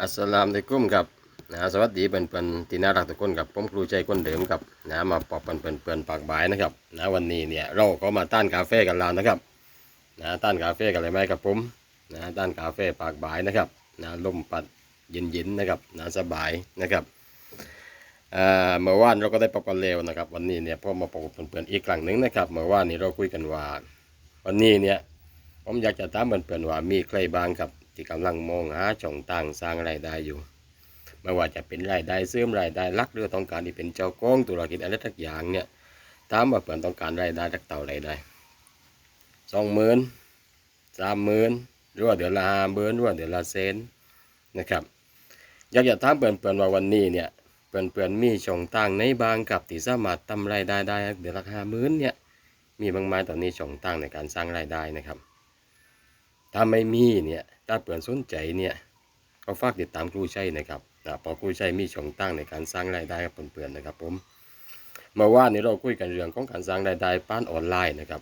อัสสลามุอะลัยกุมครับนะสวัสดีเปิ้นเปิ้นที่น่ารักทุกคนครับผมครูใจคนเดิมครับนะมาปอบเปิ้นเปิ้นเปิ้นปากบายนะครับนะวันนี้เนี่ยเราก็มาต้านกาแฟกันแล้วนะครับนะต้านกาแฟกันเลยไหมครับผมนะต้านกาแฟปากบายนะครับนะลมปัดเย็นๆนะครับนะสบายนะครับอ่าเมื่อวานเราก็ได้ปอบกันเร็วนะครับ วันนี้เนี่ยพอมาปอบเปิ้นๆอีกครั้งหนึ่งนะครับเมื่อวานนี้เราคุยกันว่าวันนี้เนี่ย ผมอยากจะถามเพื่อนๆว่ามีใครบ้างครับ ที่กำลังมองหาช่องทางสร้างรายได้อยู่ ไม่ว่าจะเป็นรายได้เสริมรายได้ลักหรือต้องการที่เป็นเจ้าของธุรกิจอะไรทักอย่างเนี่ยถามว่าเพื่อนต้องการรายได้จากเต่ารายได้สองหมื่นสามหมื่นหรือว่าเดือนละห้าหมื่นหรือว่าเดือนละเซนนะครับอยากจะถามเพื่อนๆว่าวันนี้เนี่ยเพื่อนๆมีช่องทางในบางกับที่สามารถทำรายได้ได้เดือนละห้าหมื่นเนี่ยมีบางไม้ตอนนี้ช่องตังในการสร้างรายได้นะครับ ถ้าไม่มีเนี่ยถ้าเปิดสนใจเนี่ยก็ฝากติดตามครูชัยนะครับนะพอครูชัยมีช่องตั้งในการสร้างรายได้กับเพื่อนๆนะครับผมเมื่อวานนี้เราคุยกันเรื่องของการสร้างรายได้ป้านออนไลน์นะครับ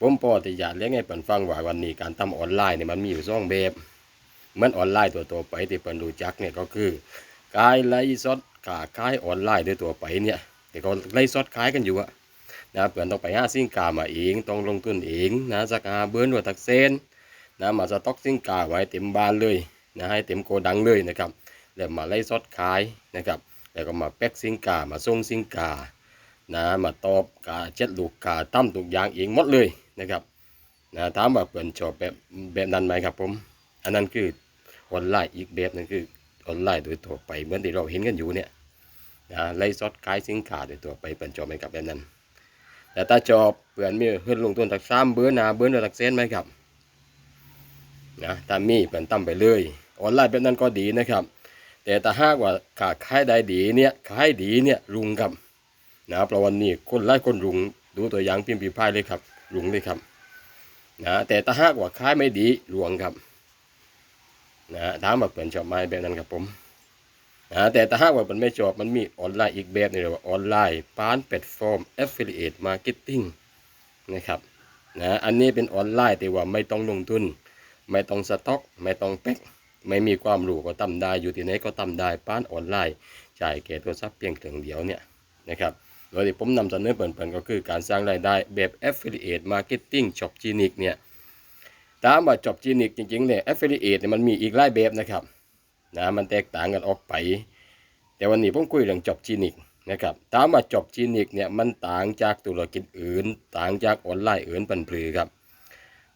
ผมพอที่อยากเลี้ยงให้เปิ่นฟังว่าวันนี้การทำออนไลน์เนี่ยมันมีอยู่สองแบบเหมือนออนไลน์ตัวตัวไปที่เปิ่นรู้จักเนี่ยก็คือการไลฟ์สดขาขายออนไลน์ด้วยตัวไปเนี่ยที่เขาไลฟ์สดขายกันอยู่อะนะเพื่อนต้องไปหาสินค้ามาเองต้องลงทุนเองนะสักหาเบือนวัตักเซน นะมาสต็อกสินค้าไว้เต็มบ้านเลยนะให้เต็มโกดังเลยนะครับแล้วมาไล่สดขายนะครับแล้วก็มาแพ็คสินค้ามาส่งสินค้านะมาตอบกาเช็ดลูกค้าตั้มทุกอย่างเองหมดเลยนะครับนะถามว่าเพื่อนชอบแบบแบบนั้นไหมครับผม อันนั้นคือออนไลน์อีกแบบหนึงคือออนไลน์โดยตัวไปเหมือนที่เราเห็นกันอยู่เนี่ยนะไล่สดขายสินค้าโดยตัวไปเพื่อนชอบไหมครับแบบนั้น แต่ถ้าจอบเปื่อนมีเฮือนลงทุนตักซ้ำเบื้อหนาเบื้อหนาตักเส้นไหมครับ นะถ้ามีเปื่อนตั้มไปเลย ออนไลน์แบบนั้นก็ดีนะครับ แต่ถ้าหากว่าขาขายได้ดีเนี่ยขายดีเนี่ยรุงครับนะเพราะวันนี้คนไล่คนรุงดูตัวอย่างพิมพ์พิพายเลยครับรุงเลยครับนะแต่ถ้าหากว่าขายไม่ดีรวงครับนะถามว่าเปื่อนชอบไหมแบบนั้นครับผมนะแต่ถ้าหากว่ามันไม่จบมันมีออนไลน์อีกแบบหนึงเรียกว่าออนไลน์พานแพลตฟอร์ม Affiliate Marketing นะครับนะอันนี้เป็นออนไลน์แต่ว่าไม่ต้องลงทุน ไม่ต้องสต็อก ไม่ต้องแพ็คไม่มีความรู้ก็ทำได้อยู่ที่ไหนก็ทำได้พานออนไลน์จ่ายแก่โทรศัพท์เพียงเครื่องเดียวเนี่ยนะครับโดยที่ผมนำเสนอเปิ่นๆก็คือการสร้างรายได้แบบ Affiliate Marketing Job g e n i c เนี่ยถามว่า Job g e n i c จริงๆเนี่ย Affiliate เนี่ยมันมีอีกหลายแบบนะครับนะมันแตกต่างกันออกไป แต่วันนี้ผมคุยเรื่องจบจีนิกนะครับถามว่าจบจีนิกเนี่ยมันต่างจากธุรกิจอื่น ต่างจากออนไลน์อื่นปันปลือครับ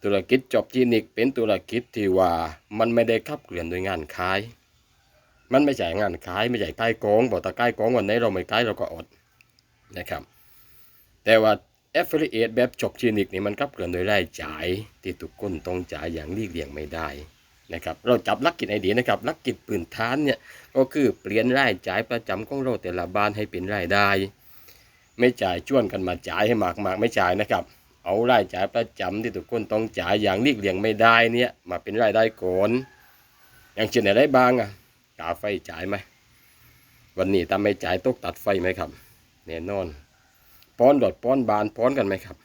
ธุรกิจจบจีนิกเป็นธุรกิจที่ว่ามันไม่ได้ขับเคลื่อนโดยงานขาย มันไม่ใช่งานขายไม่ใช่ใกล้กองบอกตาใกล้กองวันไหนเราไม่ขายเราก็อดนะครับ แต่ว่า Affiliate แบบจบจีนิกนี่มันขับเคลื่อนโดยรายจ่ายที่ทุกคนต้องจ่ายอย่างหลีกเลี่ยงไม่ได้นะครับเราจับลักกิจไอเดียนะครับลักกิจปืนฐานเนี่ยก็คือเปลี่ยนรายจ่ายประจำของเราแต่ละบ้านให้เป็นรายได้ ไม่จ่ายจ้วนกันมาจ่ายให้มากมากๆไม่จ่ายนะครับ เอารายจ่ายประจำที่ทุกคนต้องจ่ายอย่างหลีกเลี่ยงไม่ได้เนี่ย มาเป็นรายได้ก่อนอย่างเช่นอะไรบ้างอะกาไฟจ่ายไหมวันนี้ถ้าไม่จ่ายตกตัดไฟไหมครับแน่นอนป้อนดอดป้อนบานป้อนกันไหมครับ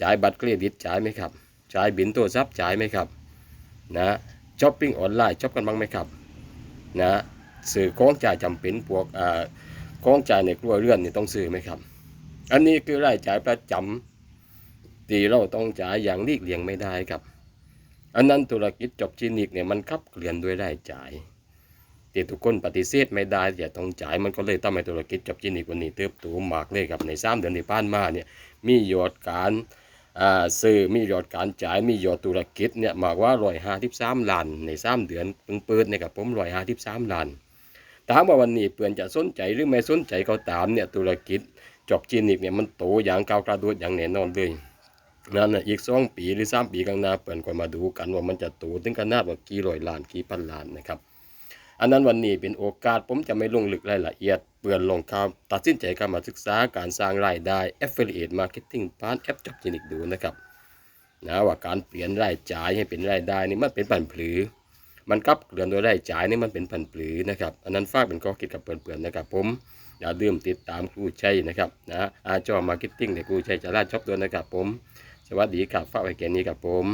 จ่ายบัตรเครดิตจ่ายไหมครับ จ่ายบินตัวทรัพย์จ่ายไหมครับ นะช้อปปิ้งออนไลน์ช้อปกันบ้างไหมครับ นะสื่อของจ่ายจำเป็นพวกอ่าของจ่ายในครัวเรือนนี่ต้องซื้อไหมครับ อันนี้คือรายจ่ายประจำ ที่เราต้องจ่ายอย่างหลีกเลี่ยงไม่ได้ครับ อันนั้นธุรกิจจบจีนิกเนี่ยมันขับเคลื่อนด้วยรายจ่ายที่ทุกคนปฏิเสธไม่ได้จะต้องจ่ายมันก็เลยทำให้ธุรกิจจบจีนิกวันนี้เติบโตมากเลยครับในสามเดือนที่ผ่านมาเนี่ยมียอดการซื้อมียอดการจ่ายมียอดธุรกิจเนี่ยมากว่าร้อยห้าสิบสามล้านในสามเดือนเพิ่งเปิดนี่ยครับผมร้อยห้าสิบสามล้านถามว่าวันนี้เพื่อนจะสนใจหรือไม่สนใจก็ตามเนี่ยธุรกิจจบจีนิกเนี่ยมันโตอย่างก้าวกระโดดอย่างแน่นอนเลย นั่นนะอีกสองปีหรือสามปีข้างหน้าเพื่นก็มาดูกันว่ามันจะโตถึงขนาดว่ากี่ร้อยล้านกี่พันล้านนะครับ อันนั้นวันนี้เป็นโอกาสผมจะไม่ลงลึกรายละเอียด เปื่อนลงข่าวตัดสินใจเข้ามาศึกษาการสร้างรายได้ Affiliate Marketing ผ่านแอปจบจีนิกดูนะครับนะว่าการเปลี่ยนรายจ่ายให้เป็นรายได้นี่มันเป็นผันผือ มันกลับเรือนโดยรายจ่ายนี่มันเป็นผันผือนะครับ อันนั้นฝากเป็นข้อคิดกับเปื่อนๆนะครับผมอย่าลืมติดตามครูชัยนะครับนะอาจอมาร์เก็ตติ้งในครูชัยจะลาช็อปด้วยนะครับผม สวัสดีครับฝากไว้แก่นี้ครับผม